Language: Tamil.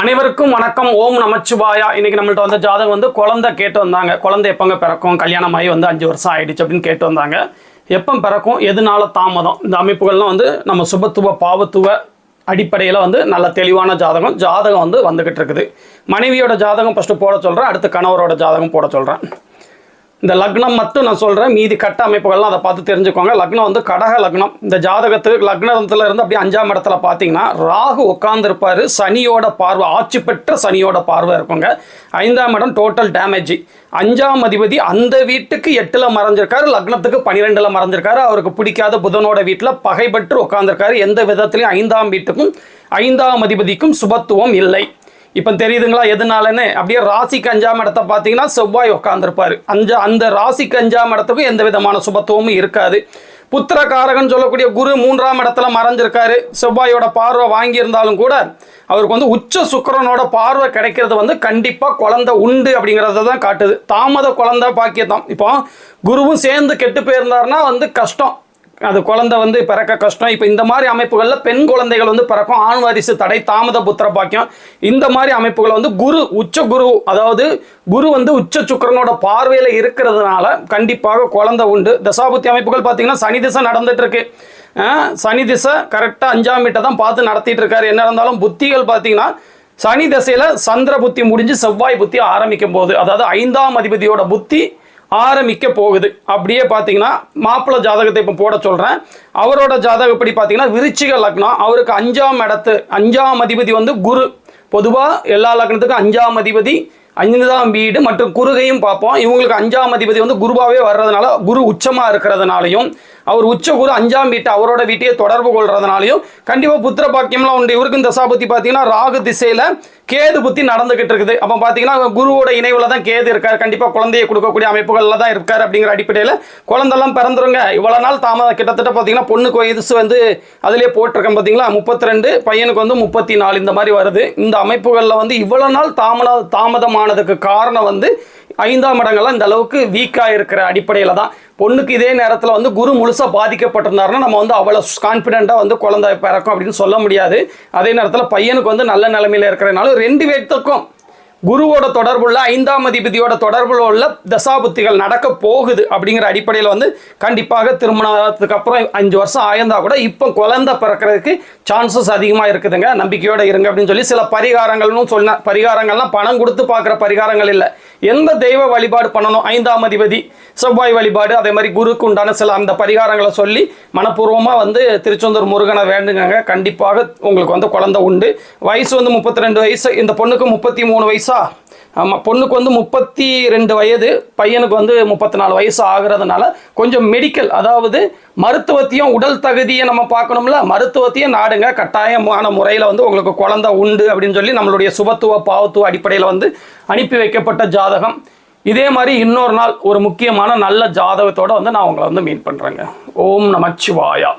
அனைவருக்கும் வணக்கம். ஓம் நமச்சிவாயா. இன்னைக்கு நம்மள்ட்ட வந்த ஜாதகம் வந்து குழந்தை கேட்டு வந்தாங்க. குழந்தை எப்பங்க பிறக்கும்? கல்யாணம் ஆகி வந்து அஞ்சு வருஷம் ஆயிடுச்சு அப்படின்னு கேட்டு வந்தாங்க. எப்போ பிறக்கும்? எதனால தாமதம்? இந்த அமைப்புகள்லாம் வந்து நம்ம சுபத்துவ பாவத்துவ அடிப்படையில் வந்து நல்ல தெளிவான ஜாதகம் ஜாதகம் வந்து வந்துகிட்டு இருக்குது. மனைவியோட ஜாதகம் ஃபஸ்ட்டு போட சொல்கிறேன் அடுத்து கணவரோட ஜாதகம் போட சொல்கிறேன் இந்த லக்னம் மட்டும் நான் சொல்கிறேன் மீதி கட்ட அமைப்புகள்லாம் அதை பார்த்து தெரிஞ்சுக்கோங்க. லக்னம் வந்து கடக லக்னம். இந்த ஜாதகத்துக்கு லக்னத்தில் இருந்து அப்படியே அஞ்சாம் இடத்துல பார்த்தீங்கன்னா ராகு உட்காந்துருப்பாரு சனியோட பார்வை ஆட்சி பெற்ற சனியோட பார்வை இருக்குங்க. ஐந்தாம் இடம் டோட்டல் டேமேஜ் அஞ்சாம் அதிபதி அந்த வீட்டுக்கு எட்டில் மறைஞ்சிருக்காரு. லக்னத்துக்கு பன்னிரெண்டில் மறைஞ்சிருக்காரு. அவருக்கு பிடிக்காத புதனோட வீட்டில் பகைப்பற்று உட்காந்துருக்காரு எந்த விதத்துலையும் ஐந்தாம் வீட்டுக்கும் ஐந்தாம் அதிபதிக்கும் சுபத்துவம் இல்லை. இப்போ தெரியுதுங்களா எதனாலன்னு? அப்படியே ராசிக்கு அஞ்சாம் இடத்த பார்த்தீங்கன்னா செவ்வாய் உட்காந்துருப்பாரு அஞ்சா அந்த ராசிக்கு அஞ்சாம் இடத்துக்கும் எந்த விதமான சுபத்துவமும் இருக்காது. புத்திரகாரகன் சொல்லக்கூடிய குரு மூன்றாம் இடத்துல மறைஞ்சிருக்காரு. செவ்வாயோட பார்வை வாங்கியிருந்தாலும் கூட அவருக்கு வந்து உச்ச சுக்கிரனோட பார்வை கிடைக்கிறது வந்து கண்டிப்பாக குழந்தை உண்டு அப்படிங்கிறத தான் காட்டுது. தாமத குழந்தை பாக்கியத்தான் இப்போ குருவும் சேர்ந்து கெட்டு போயிருந்தாருன்னா வந்து கஷ்டம். அது குழந்தை வந்து பிறக்க கஷ்டம். இப்போ இந்த மாதிரி அமைப்புகளில் பெண் குழந்தைகள் வந்து பிறக்கும். ஆண் வாரிசு தடை தாமத புத்திர பாக்கியம். இந்த மாதிரி அமைப்புகளை வந்து குரு உச்ச குரு அதாவது குரு வந்து உச்ச சுக்கிரனோட பார்வையில் இருக்கிறதுனால கண்டிப்பாக குழந்தை உண்டு. தசாபுத்தி அமைப்புகள் பார்த்தீங்கன்னா சனி திசை நடந்துட்டு இருக்கு. சனி திசை கரெக்டாக அஞ்சாம் வீட்டை தான் பார்த்து நடத்திட்டு இருக்காரு. என்ன இருந்தாலும் புத்திகள் பார்த்தீங்கன்னா சனி திசையில் சந்திர புத்தி முடிஞ்சு செவ்வாய் புத்தி ஆரம்பிக்கும் போது அதாவது ஐந்தாம் அதிபதியோட புத்தி ஆரம்பிக்க போகுது. அப்படியே பார்த்தீங்கன்னா மாப்பிள்ளை ஜாதகத்தை இப்போ போட சொல்கிறேன் அவரோட ஜாதகம் எப்படி பார்த்தீங்கன்னா விருச்சிக லக்னம் அவருக்கு அஞ்சாம் இடத்து அஞ்சாம் அதிபதி வந்து குரு. பொதுவாக எல்லா லக்னத்துக்கும் அஞ்சாம் அதிபதி ஐந்தாம் வீடு மற்றும் குருகையும் பார்ப்போம். இவங்களுக்கு அஞ்சாம் அதிபதி வந்து குருவாகவே வர்றதுனால குரு உச்சமாக இருக்கிறதுனாலையும் அவர் உச்ச குரு அஞ்சாம் வீட்டை அவரோட வீட்டையே தொடர்பு கொள்றதுனாலையும் கண்டிப்பாக புத்திர பாக்கியம்லாம் உண்டு. இவருக்கும் தசாபுத்தி பார்த்தீங்கன்னா ராகு திசையில் கேது புத்தி நடந்துகிட்டு இருக்குது. அப்போ பார்த்தீங்கன்னா குருவோட இணைவில் தான் கேது இருக்கார். கண்டிப்பாக குழந்தையை கொடுக்கக்கூடிய அமைப்புகளில் தான் இருக்கார் அப்படிங்கிற அடிப்படையில் குழந்தெல்லாம் பிறந்துருங்க. இவ்வளோ நாள் தாமதம் கிட்டத்தட்ட பார்த்தீங்கன்னா பொண்ணுக்கு வயசு வந்து அதிலே போட்டிருக்கேன் பார்த்தீங்களா முப்பத்தி ரெண்டு பையனுக்கு வந்து முப்பத்தி நாலு இந்த மாதிரி வருது. இந்த அமைப்புகளில் வந்து இவ்வளோ நாள் தாமத தாமதமானதுக்கு காரணம் வந்து ஐந்தாம் இடங்கள்லாம் இந்த அளவுக்கு வீக்காக இருக்கிற அடிப்படையில் தான். பொண்ணுக்கு இதே நேரத்தில் வந்து குரு முழுசாக பாதிக்கப்பட்டிருந்தாருன்னா நம்ம வந்து அவ்வளோ கான்ஃபிடென்ட்டாக வந்து குழந்தை பிறக்கும் அப்படின்னு சொல்ல முடியாது. அதே நேரத்தில் பையனுக்கு வந்து நல்ல நிலைமையில் இருக்கிறனால ரெண்டு பேர்த்துக்கும் குருவோட தொடர்புள்ள ஐந்தாம் அதிபதியோட தொடர்புல உள்ள தசாபுத்திகள் நடக்க போகுது அப்படிங்கிற அடிப்படையில் வந்து கண்டிப்பாக திருமணத்துக்கு அப்புறம் அஞ்சு வருஷம் ஆயிருந்தா கூட இப்போ குழந்தை பிறக்கிறதுக்கு சான்சஸ் அதிகமாக இருக்குதுங்க. நம்பிக்கையோடு இருங்க அப்படின்னு சொல்லி சில பரிகாரங்கள்னு சொன்ன பரிகாரங்கள்லாம் பணம் கொடுத்து பார்க்குற பரிகாரங்கள் இல்லை. எந்த தெய்வ வழிபாடு பண்ணணும்? ஐந்தாம் அதிபதி செவ்வாய் வழிபாடு அதே மாதிரி குருக்கு உண்டான சில அந்த பரிகாரங்களை சொல்லி மனப்பூர்வமாக வந்து திருச்செந்தூர் முருகனை வேண்டுங்க கண்டிப்பாக உங்களுக்கு வந்து குழந்தை உண்டு. வயசு வந்து முப்பத்தி ரெண்டு வயசு. இந்த பொண்ணுக்கு முப்பத்தி மூணு வயசா? ஆமாம் பொண்ணுக்கு வந்து முப்பத்தி ரெண்டு வயது பையனுக்கு வந்து முப்பத்தி நாலு வயசு ஆகுறதுனால கொஞ்சம் மெடிக்கல் அதாவது மருத்துவத்தையும் உடல் தகுதியை நம்ம பார்க்கணும்ல மருத்துவத்தையும் நாடுங்க கட்டாயமான முறையில் வந்து உங்களுக்கு குழந்தை உண்டு அப்படின்னு சொல்லி நம்மளுடைய சுபத்துவ பாவத்துவ அடிப்படையில் வந்து அனுப்பி வைக்கப்பட்ட ஜாதகம். இதே மாதிரி இன்னொரு நாள் ஒரு முக்கியமான நல்ல ஜாதகத்தோடு வந்து நான் உங்களை வந்து மீட் பண்ணுறேங்க ஓம் நமச்சிவாயா.